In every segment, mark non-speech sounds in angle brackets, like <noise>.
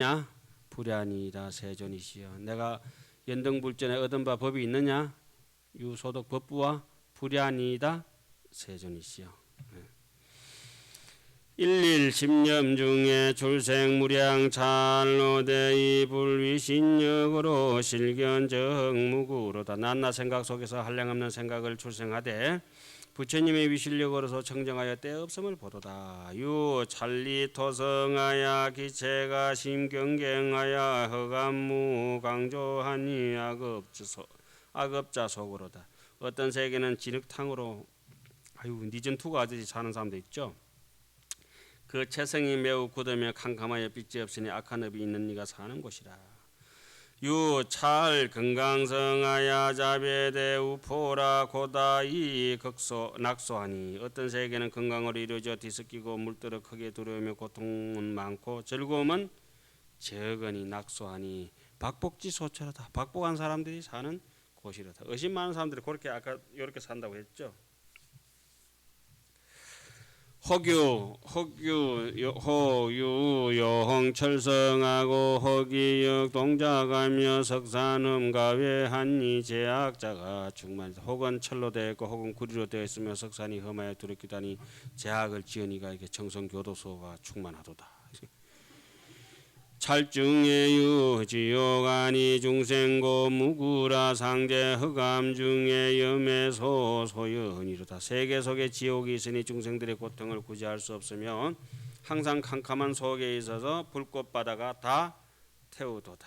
냐? 불야니이다 세존이시여. 내가 연등불전에 얻은 바 법이 있느냐? 유소득 법부와 불야니이다. 세존이시여. 네. 일일 십념 중에 출생 무량 찰로대이 불위신력으로 실견정 무구로다. 낱낱 생각 속에서 한량없는 생각을 출생하되 부처님의 위실력으로서 청정하여 때없음을 보도다. 유 찰리 토성하야 기체가 심경경하야 허감무 강조하니 악업자 악업자 속으로다. 어떤 세계는 진흙탕으로 아유 니전 투가 아저씨 사는 사람도 있죠. 그 체성이 매우 굳으며 캄캄하여 빛이 없으니 악한 업이 있는 이가 사는 곳이라. 유찰 건강성하야 자베대 우포라 고다이 극소 낙소하니 어떤 세계는 건강으로 이루어져 뒤섞이고 물들어 크게 두려우며 고통은 많고 즐거움은 적으니 낙소하니 박복지 소처라다. 박복한 사람들이 사는 곳이라다. 의심 많은 사람들이 그렇게 아까 이렇게 산다고 했죠 허규 허규 여- 호유 여홍 철성하고 허기역 동작하며 석산음 가외 한이 제약자가 충만 혹은 철로 되어 있고 혹은 구리로 되어 있으며 석산이 험하여 두렵기도 하니 제약을 지으니가 이게 정성교도소가 충만하도다 찰중에 유지요가니 중생고 무구라 상제 흑암 중에 염에소 소연이로다. 세계 속에 지옥이 있으니 중생들의 고통을 구제할 수 없으며 항상 캄캄한 속에 있어서 불꽃 바다가 다 태우도다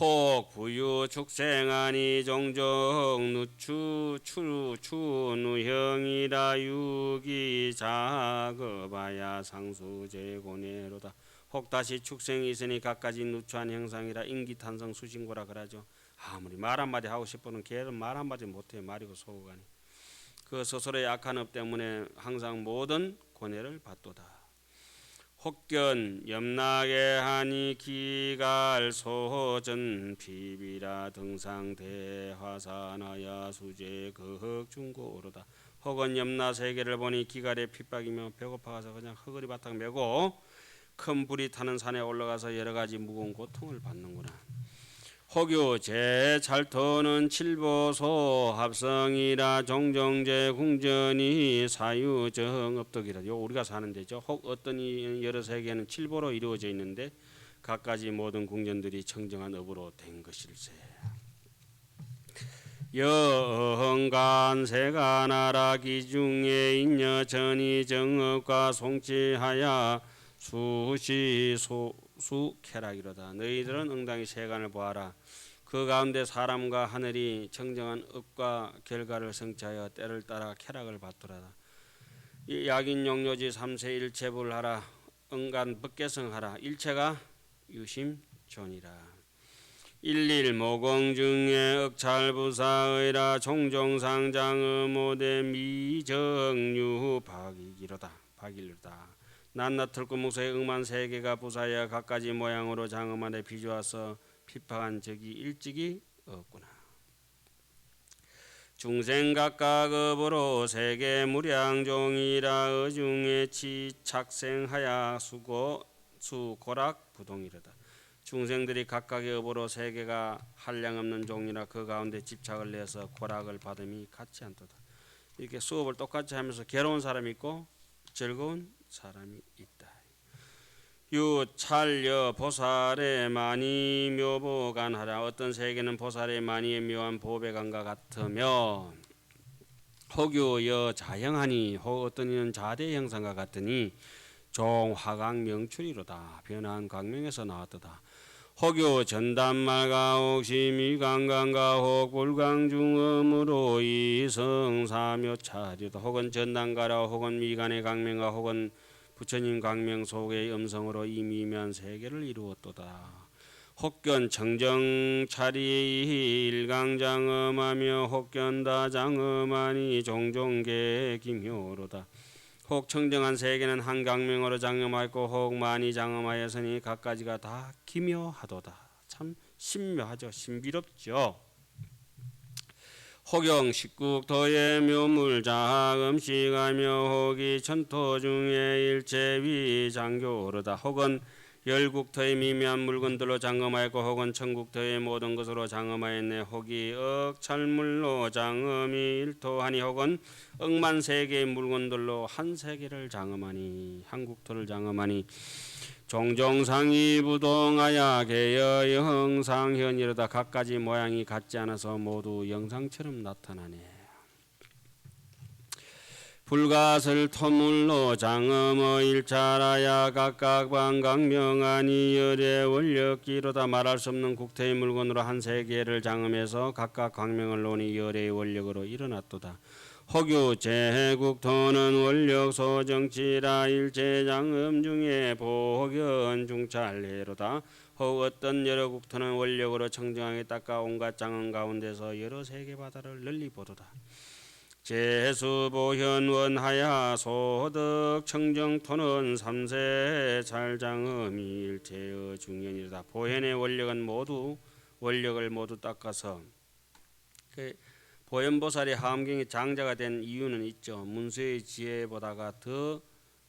혹 부유 축생하니 종종 누추 추추 누형이라 유기 작업하야 상수제고네로다. 혹 다시 축생이 있으니 갖가지 누추한 형상이라 인기탄성 수신고라 그러죠. 아무리 말 한마디 하고 싶어는 걔는 말 한마디 못해 말이고 소고가니. 그 스스로의 악한 업 때문에 항상 모든 고뇌를 받도다 혹견 염락에 하니 기갈 소전 비비라 등상 대화사나야 수제 그흑 중고로다 혹은 염라 세계를 보니 기갈에 핍박이며 배고파서 그냥 허거리 바탕 메고 큰 불이 타는 산에 올라가서 여러 가지 무거운 고통을 받는구나. 혹유 제찰토는 칠보소 합성이라 종정제 궁전이 사유정업덕이라 요 우리가 사는 데죠. 혹 어떤 이 여러 세계는 칠보로 이루어져 있는데 각가지 모든 궁전들이 청정한 업으로 된 것일세. 여흥간 세가 나라 기중에 인여 전이 정업과 송치하야 수시 소 수 쾌락이로다. 너희들은 응당히 세간을 보아라. 그 가운데 사람과 하늘이 청정한 업과 결과를 성취하여 때를 따라 쾌락을 받더라다. 이 약인 용료지 삼세 일체불 하라. 응간 법계성하라. 일체가 유심 존이라. 일일 모공 중에 억찰부사의라 종종상장의 모대 미정유 박이기로다. 박일로다. 낱낱 털꽃목소의 응만 세계가 부사여 각가지 모양으로 장엄한데 비주어서 피파한 적이 일찍이 없구나. 중생 각각업으로 세계 무량종이라 어중에 치착생하야 수고 수고락 부동이로다. 중생들이 각각의 업으로 세계가 한량없는 종이라 그 가운데 집착을 내서 고락을 받음이 같지 않도다. 이렇게 수업을 똑같이 하면서 괴로운 사람이 있고 즐거운 사람이 있다. 유찰여 보살의 많이 묘보간하라 어떤 세계는 보살의 많이의 묘한 보배간과 같으며 혹유여 자형하니 혹 어떤 이는 자대 형상과 같으니 종 화강 명출이로다. 변한 광명에서 나왔도다 혹유 전담말가 혹심이 강강가 혹 불강중음으로 이성사묘 차리다 혹은 전담가라 혹은 미간의 강명가 혹은 부처님 강명 속의 음성으로 이미면 세계를 이루었도다. 혹견 청정차리 일강장엄하며 혹견다 장엄하니 종종계 기묘로다. 혹 청정한 세계는 한 강명으로 장엄하였고 혹 많이 장엄하였으니 각가지가 다 기묘하도다. 참 신묘하죠. 신비롭죠. 혹영 식국토의 묘물자 음식하며 혹이 천토 중에 일체 위 장교르다 혹은 열국토의 미미한 물건들로 장엄하였고 혹은 천국토의 모든 것으로 장엄하였네 혹이 억찰물로 장엄이 일토하니 혹은 억만 세계의 물건들로 한 세계를 장엄하니 한국토를 장엄하니 종종상이 부동하야 개여 영상현이로다 각가지 모양이 같지 않아서 모두 영상처럼 나타나네. 불가설 토물로 장엄어 일자라야 각각 방각명하니 열의 원력기로다 말할 수 없는 국태의 물건으로 한 세계를 장엄해서 각각 광명을 놓으니 열의 원력으로 일어났도다. 혹유 제국토는 원력 소정치라 일제장음 중에 보견 중찰례로다. 혹 어떤 여러 국토는 원력으로 청정하게 닦아 온갖 장엄 가운데서 여러 세계 바다를 널리 보도다. 제수보현원하야 소득 청정토는 삼세 잘장음이 일체의 중연이다. 보현의 원력은 모두 원력을 모두 닦아서 그 보현보살이 하암경의 장자가 된 이유는 있죠. 문수의 지혜보다가 더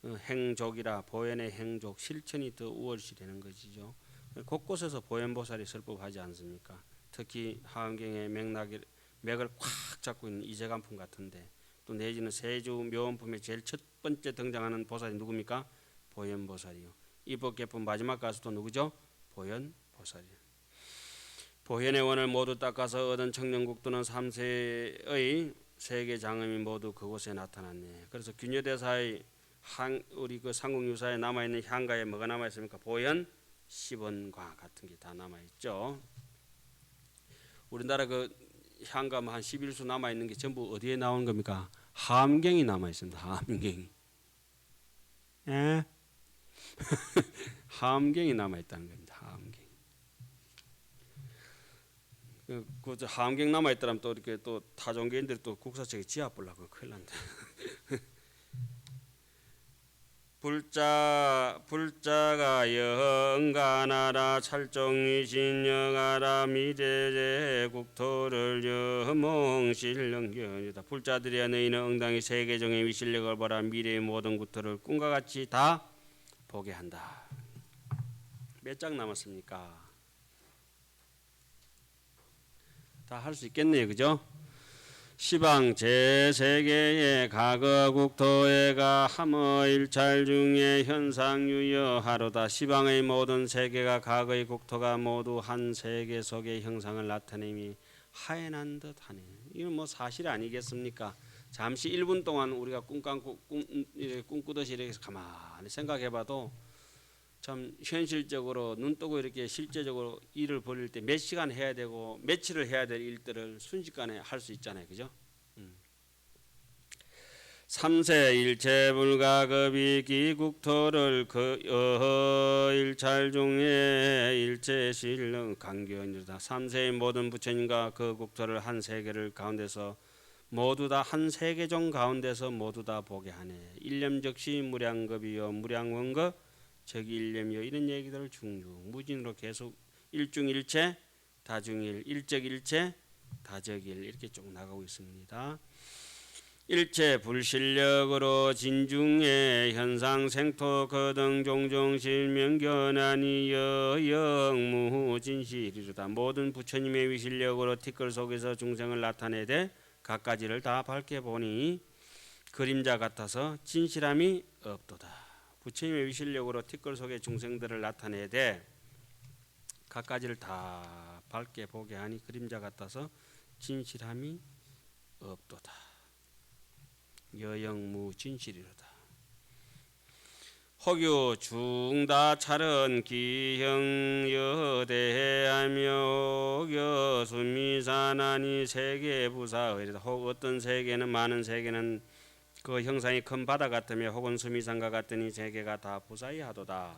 어, 행족이라 보현의 행족 실천이 더 우월시 되는 것이죠. 곳곳에서 보현보살이 설법하지 않습니까? 특히 하암경의 맥락이 맥을 꽉 잡고 있는 이재간품 같은데 또 내지는 세주 묘원품의 제일 첫 번째 등장하는 보살이 누굽니까? 보현보살이요. 이법계품 마지막 가수도 누구죠? 보현보살이요. 보현의 원을 모두 닦아서 얻은 청년국도는 삼세의 세계 장엄이 모두 그곳에 나타났네. 그래서 균여대사의 한 우리 그 상국유사에 남아 있는 향가에 뭐가 남아 있습니까? 보현 10원과 같은 게 다 남아 있죠. 우리나라 그 향감 한 11수 남아 있는 게 전부 어디에 나온 겁니까? 함경이 남아 있습니다. 함경이. 예? <laughs> 함경이 남아 있다는 겁니다. 함경. 그, 그 함경 남아 있더라면 또 이렇게 또 타종교인들이 또 국사책에 지압불라고 큰일 난다. <laughs> 불자 불자가 영가나라 찰정이 진영하라 미래제 국토를 여몽실령견이다 불자들이야 너희는 응당히 세계정의 위실력을 보라 미래의 모든 국토를 꿈과 같이 다 보게 한다 몇 장 남았습니까? 다 할 수 있겠네요 그죠? 시방 제세계의 과거 국토에가 함어 일찰 중에 현상 유여하로다 시방의 모든 세계가 과거의 국토가 모두 한 세계 속의 형상을 나타내미 하연한 듯하네. 이건 뭐 사실 아니겠습니까? 잠시 1분 동안 우리가 꿈꾸듯이 이렇게 가만히 생각해봐도 참 현실적으로 눈 뜨고 이렇게 실제적으로 일을 벌일 때 몇 시간 해야 되고 며칠을 해야 될 일들을 순식간에 할 수 있잖아요, 그죠? 음. 삼세 일체불가급이 기국토를 그 어일찰 중에 일체실능 강교이다. 삼세의 모든 부처님과 그 국토를 한 세계를 가운데서 모두 다 한 세계종 가운데서 모두 다 보게 하네. 일념적시 무량급이요 무량원급 적일념이요 이런 얘기들을 중중 무진으로 계속 일중일체 다중일 일적일체 다적일 이렇게 쭉 나가고 있습니다. 일체 불실력으로 진중의 현상 생토 거등 종종 실명견하니 여영무 진실이로다 모든 부처님의 위실력으로 티끌 속에서 중생을 나타내되 각가지를 다 밝게 보니 그림자 같아서 진실함이 없도다. 부처님의 위실력으로 티끌 속의 중생들을 나타내되 각가지를 다 밝게 보게 하니 그림자 같아서 진실함이 없도다. 여영무 진실이로다. 혹유 중다 차른 기형 여대하며 여수미산하니 세계. 혹 어떤 세계는 많은 세계는 그 형상이 큰 바다 같으며 혹은 수미산과 같으니 세계가 다 부사이하도다.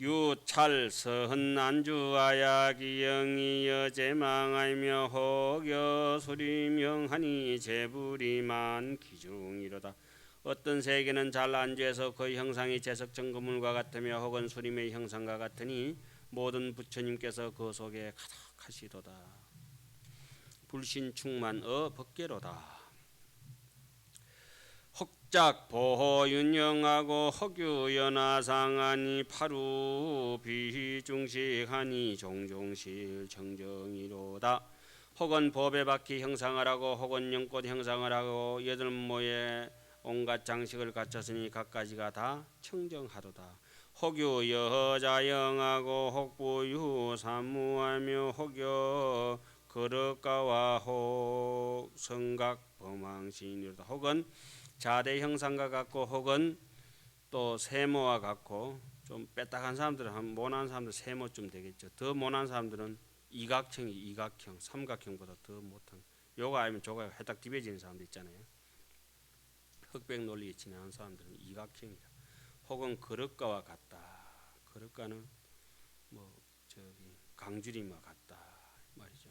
유찰 서흔 안주아야 기영이 여제망하며 혹여 수리명하니 제불이만 기중이로다. 어떤 세계는 잘 안주해서 그 형상이 제석정거물과 같으며 혹은 수림의 형상과 같으니 모든 부처님께서 그 속에 가득하시도다. 불신 충만 어 법계로다. 혹작 보호 윤영하고 허규 연하상하니 파루 비중식하니 종종실 정정이로다. 혹은 법에 박히 형상하라고 혹은 영꽃 형상하라고 여덟 모에 온갖 장식을 갖췄으니 각가지가 다 청정하도다. 혹유 여자영하고 혹부유 사무하며 혹여 거릇가와 혹 성각 범왕신이로다. 혹은 자대 형상과 같고 혹은 또 세모와 같고 좀 빼딱한 사람들은 한 모난 사람들 세모쯤 되겠죠. 더 모난 사람들은 이각형이 이각형, 삼각형보다 더 못한 요가 아니면 저가 해딱 뒤배지는 사람들 있잖아요. 흑백 논리에 진행한 사람들은 이각형이다. 혹은 그릇가와 같다. 그릇가는 뭐 저기 강주림과 같다 말이죠.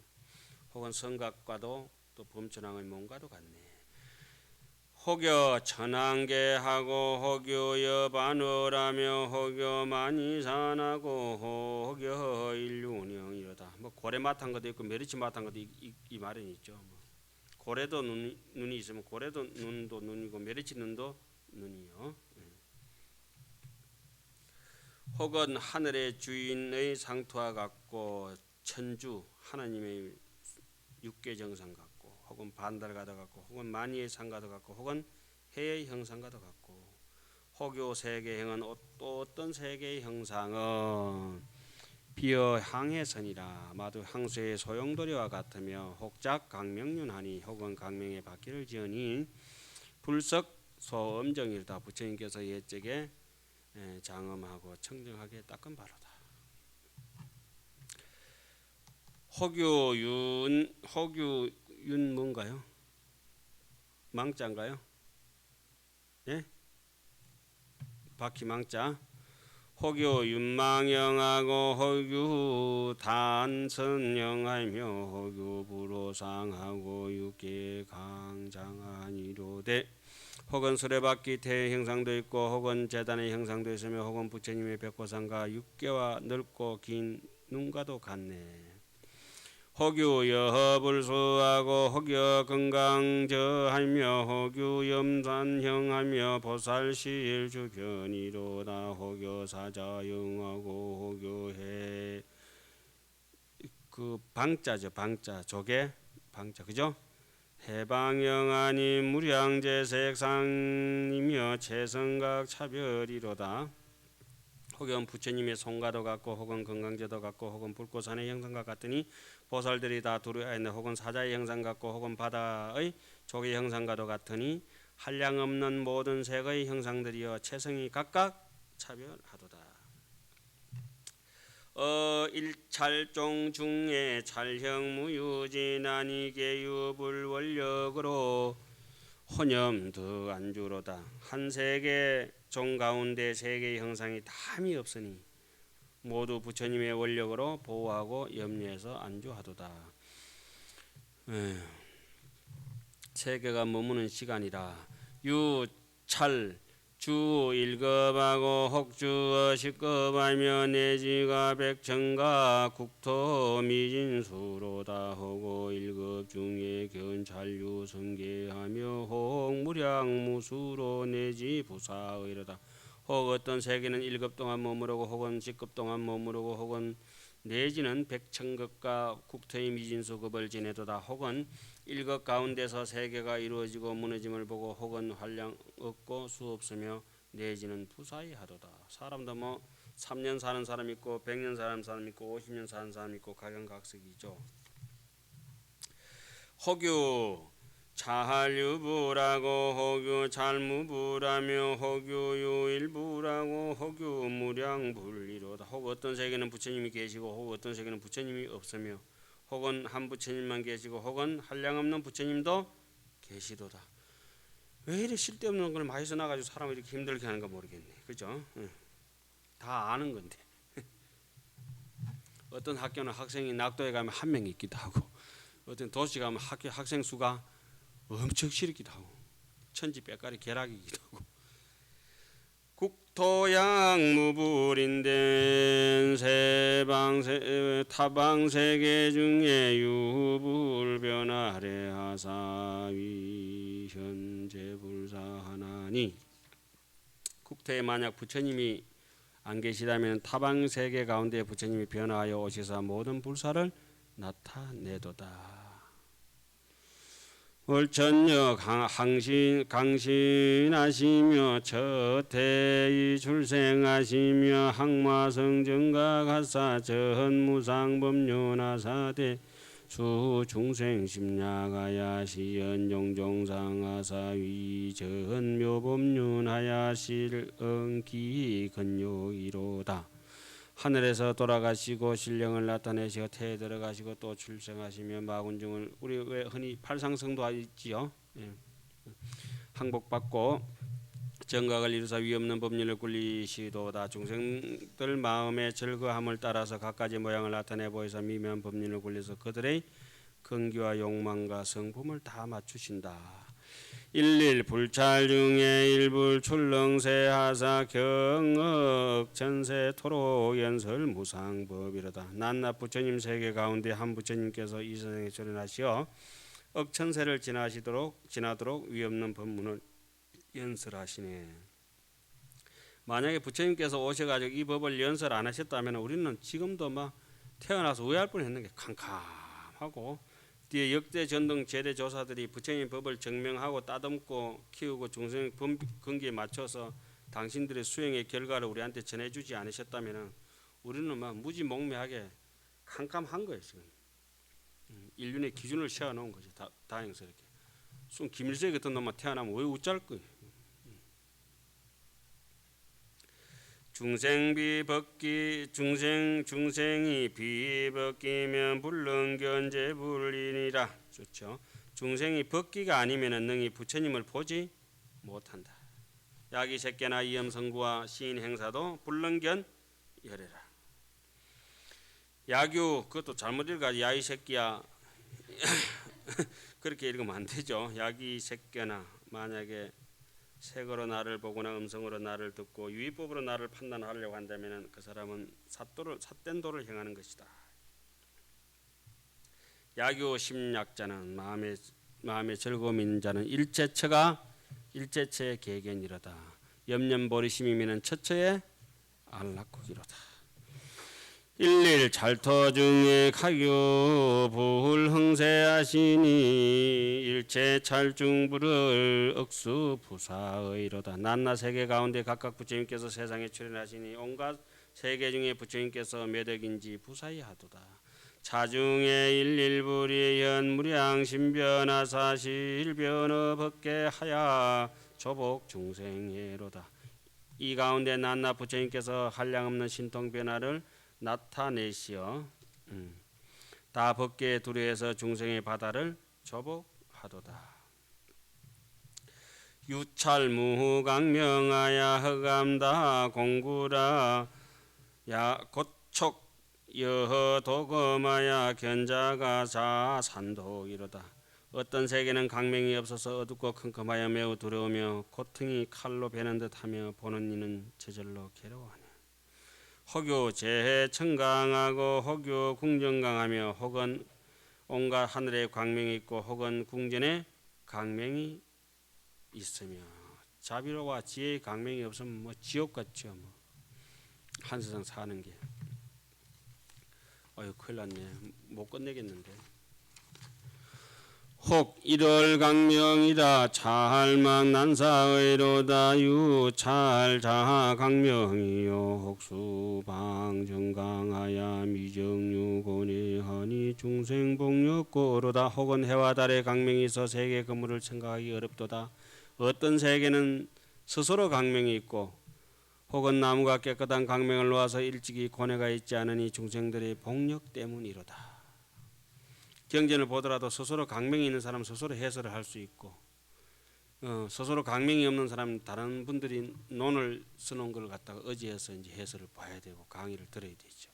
혹은 성각과도 또 범천왕의 몸과도 같네. 혹여 천왕계하고 혹여 여 반어라며 혹여 만이산하고 혹여 일륜형이로다. 뭐 고래 맛한 것도 있고 메리치 맛한 것도 이, 이, 이 말은 있죠. 뭐. 고래도 눈, 눈이 있으면 고래도 눈도 눈이고 메리치 눈도 눈이요. 예. 혹은 하늘의 주인의 상투와 같고 천주 하나님의 육계 정상 같고 혹은 반달과도 같고 혹은 만이의 상과도 같고 혹은 해의 형상과도 같고 혹요 세계형은 어- 또 어떤 세계의 형상은 비어 항해선이라 마도 항수의 소용돌이와 같으며 혹작 강명륜하니 혹은 강명의 바퀴를 지으니 불석 소음정이다 부처님께서 옛적에 에, 장엄하고 청정하게 닦은 바로다. 혹유윤 혹유 윤 뭔가요? 망자인가요? 예? 바퀴 망자. 혹유 윤망영하고 혹유 단선영하며 혹유 불호상하고 육계 강장하니로되 혹은 수레바퀴 대 형상도 있고 혹은 재단의 형상도 있으며 혹은 부처님의 백호상과 육계와 넓고 긴 눈과도 같네. 혹유 여허불수하고 혹여 건강저하며 혹유 염산형하며 보살실 주견이로다 혹여 사자영하고 혹여 해그 방자죠 방자 조개 방자 그죠? 해방영하니 무량재색상이며 최성각 차별이로다. 혹은 부처님의 손과도 같고 혹은 건강제도 같고 혹은 불꽃산의 형상과 같으니 보살들이 다 있는 혹은 사자의 형상 같고 혹은 바다의 조개 형상과도 같으니 한량 없는 모든 색의 형상들이여 체성이 각각 차별하도다. 어 일찰종 중에 찰형 무유진하니 계유불원력으로 혼염 더 안주로다. 한 세계 종 가운데 세계의 형상이 담이 없으니 모두 부처님의 원력으로 보호하고 염려해서 안주하도다. 에휴, 세계가 머무는 시간이라 유찰 주 일급하고 혹주어 십급하며 내지가 백천가 국토 미진수로다 하고 일급 중에 견찰유 성계하며 혹 무량무수로 내지 부사의로다 혹 어떤 세계는 일급 동안 머무르고 혹은 십급 동안 머무르고 혹은 내지는 백천급과 국토의 미진수급을 지내도다 혹은 일것 가운데서 세계가 이루어지고 무너짐을 보고 혹은 활량 없고 수 없으며 내지는 부사히 하도다. 사람도 뭐 3년 사는 사람 있고 100년 사는 사람 있고 50년 사는 사람 있고 각양각색이죠. 혹유 자할유부라고 혹유 잘무부라며 혹유 유일부라고 혹유 무량불리로다. 혹 어떤 세계는 부처님이 계시고 혹 어떤 세계는 부처님이 없으며 혹은 한 부처님만 계시고 혹은 한량 없는 부처님도 계시도다. 왜 이래 쓸데없는 걸 많이 써놔가지고 사람을 이렇게 힘들게 하는가 모르겠네. 그죠? 응. 다 아는 건데. <laughs> 어떤 학교는 학생이 낙도에 가면 한 명 있기도 하고, 어떤 도시 가면 학교 학생 수가 엄청 싫기도 하고, 천지 빽가리 계락이기도 하고. 국토양무불인된 세방 세, 타방 세계 중에 유불변하래 하사위 현재 불사 하나니 국토에 만약 부처님이 안 계시다면 타방 세계 가운데 부처님이 변화하여 오시사 모든 불사를 나타내도다. 강- 항신 강신하시며 처태이 출생하시며 항마성정가 가사 전무상법륜하사대 수중생 심야가야 시연 용종상하사 위 전묘법륜하야 실 응기 근요이로다 하늘에서 돌아가시고 신령을 나타내시고 태에 들어가시고 또 출생하시며 마군중을 우리 왜 흔히 팔상성도 있지요. 예. 항복받고 정각을 이루사 위없는 법률을 굴리시도다 중생들 마음의 즐거함을 따라서 갖가지 모양을 나타내 보이사 미묘한 법률을 굴려서 그들의 근기와 욕망과 성품을 다 맞추신다. 일일 불찰 중에 일불 출렁세 하사 경억 전세 토로 연설 무상법이로다. 난낮 부처님 세계 가운데 한 부처님께서 이 세상에 출연하시어 억천세를 지나시도록 지나도록 위없는 법문을 연설하시네. 만약에 부처님께서 오셔가지고 이 법을 연설 안 하셨다면 우리는 지금도 막 태어나서 의할 뻔했는 게 캄캄하고 뒤에 역대 전등 제대 조사들이 부처님 법을 증명하고 따듬고 키우고 중생 범- 근기에 맞춰서 당신들의 수행의 결과를 우리한테 전해주지 않으셨다면 우리는 막 무지몽매하게 캄캄한 거예요 지금. 음, 인륜의 기준을 세워놓은 거지 다, 다행스럽게. 순 김일세 같은 놈만 태어나면 왜 웃잘 거예요 중생비 벗기 중생 중생이 비 벗기면 불능 견제 불리니라 좋죠. 중생이 벗기가 아니면은 능히 부처님을 보지 못한다. 야기 새끼나 이염성구와 시인 행사도 불능견 열애라. 야규 그것도 잘못 읽어 야이 새끼야 <laughs> 그렇게 읽으면 안 되죠. 야기 새끼나 만약에 색으로 나를 보거나 음성으로 나를 듣고 유의법으로 나를 판단하려고 한다면 그 사람은 사도를 삿된 도를 행하는 것이다. 야교 심약자는 마음의 마음의 즐거움 있는 자는 일체처가 일체처의 계견이로다. 염려버리심이면은 처처의 안락국이로다. 일일 잘터 중에 가교 불흥세하시니 일체 찰중불을 억수 부사의로다. 난나 세계 가운데 각각 부처님께서 세상에 출현하시니 온갖 세계 중에 부처님께서 몇억인지 부사히 하도다. 차중에 일일불이 현 무량 신변화 사실변어 법계 하야 조복 중생예로다. 이 가운데 난나 부처님께서 한량없는 신통 변화를 나타내시어 음, 다 법계에 두려해서 중생의 바다를 조복하도다. 유찰무강명하야 허감다 공구라 야 고촉 여허 도검하야 견자가 자 산도이로다. 어떤 세계는 강명이 없어서 어둡고 컴컴하여 매우 두려우며 고통이 칼로 베는 듯하며 보는 이는 저절로 괴로워하네. 허교 재해 청강하고 허교 궁정강하며 혹은 온갖 하늘에 광명이 있고 혹은 궁전에 강명이 있으며 자비로와 지혜의 강명이 없으면 뭐 지옥 같죠 뭐. 한 세상 사는 게. 어휴 큰일 났네. 못 끝내겠는데 혹 일월 강명이다. 찰망 난사의로다. 유찰 자하 강명이요. 혹수 방 정강하야 미정유곤이 하니 중생복력고로다. 혹은 해와 달의 강명이 있어 세계 근무를 생각하기 어렵도다. 어떤 세계는 스스로 강명이 있고 혹은 나무가 깨끗한 강명을 놓아서 일찍이 고뇌가 있지 않으니 중생들의 복력 때문이로다 경전을 보더라도 스스로 강명이 있는 사람 은 스스로 해설을 할 수 있고 어, 스스로 강명이 없는 사람 다른 분들이 논을 써놓은 걸 갖다가 의지해서 이제 해설을 봐야 되고 강의를 들어야 되죠.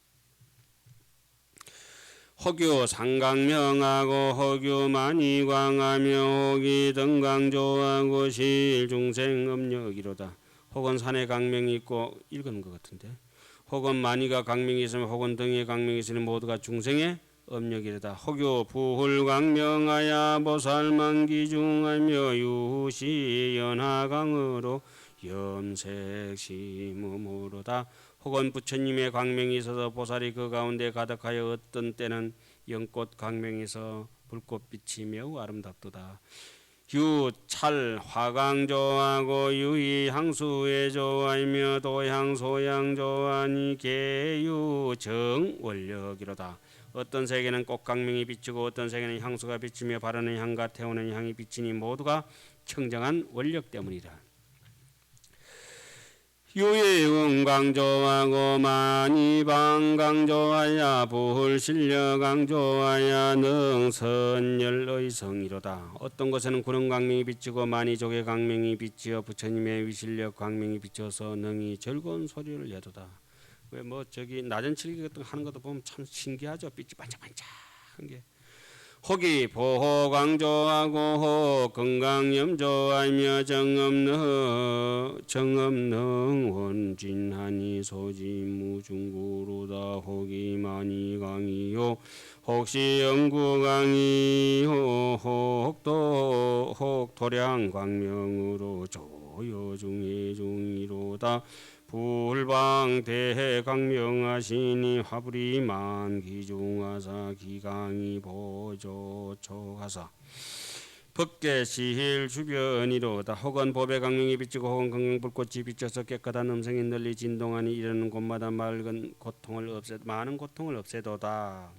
허교 상강명하고 허교 많이 광하며 혹이 등강조하고 실중생 음력이로다. 혹은 산에 강명이 있고 읽은 것 같은데 혹은 만이가 강명이 있으면 혹은 등에 강명이 있으면 모두가 중생의 업력이르다. 호교 부hul강명하야 보살만 기중하며 유시 연하강으로 염색심음으로다. 혹은 부처님의 강명이 있어서 보살이 그 가운데 가득하여 어떤 때는 연꽃 강명이 있어 불꽃 빛이 매우 아름답도다. 유 찰 화강 좋아하고 유이 향수에 좋아하며 도향 소향 좋아하니 개유 정 원력이로다 어떤 세계는 꽃강명이 비치고 어떤 세계는 향수가 비치며 바르는 향과 태우는 향이 비치니 모두가 청정한 원력 때문이다. 유예응 강조하고 많이 방강조하야 불실려 강조하야 능선열의 성이로다. 어떤 곳에는 구름 강명이 비치고 많이 조개 강명이 비치어 부처님의 위실력 강명이 비쳐서 능이 즐거운 소리를 내도다. 왜 뭐 저기 낮은 칠기 같은 거 하는 것도 보면 참 신기하죠. 빛이 반짝반짝한 게. 혹이 보호 강조하고 혹 건강염 조하며 정없는 정없는 원진하니 소지무중구로다 혹이 많이 강이요 혹시 영구 강이요 혹도 혹 도량 광명으로 조여 중의 중이로다 불방 대강명하시니 화불이만 기중하사 기강이 보조 초가사. 법계시힐 주변이로다. 혹은 법의 강명이 비치고 혹은 강명불꽃이 비쳐서 깨끗한 음성이 널리 진동하니 이르는 곳마다 맑은 고통을 없애 많은 고통을 없애도다.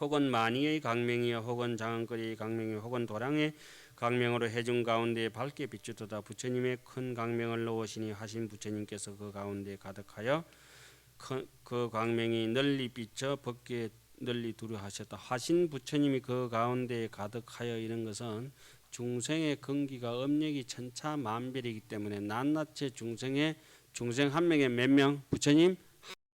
혹은 만이의 강명이여 혹은 장은거리 강명이 혹은 도량의 강명으로 해중 가운데 밝게 비추도다 부처님의 큰 강명을 넣으시니 하신 부처님께서 그 가운데 가득하여 그, 그 강명이 널리 비쳐 벗게 널리 두루하셨다. 하신 부처님이 그 가운데 가득하여 이런 것은 중생의 근기가 업력이 천차만별이기 때문에 낱낱이 중생의 중생 한 명에 몇 명? 부처님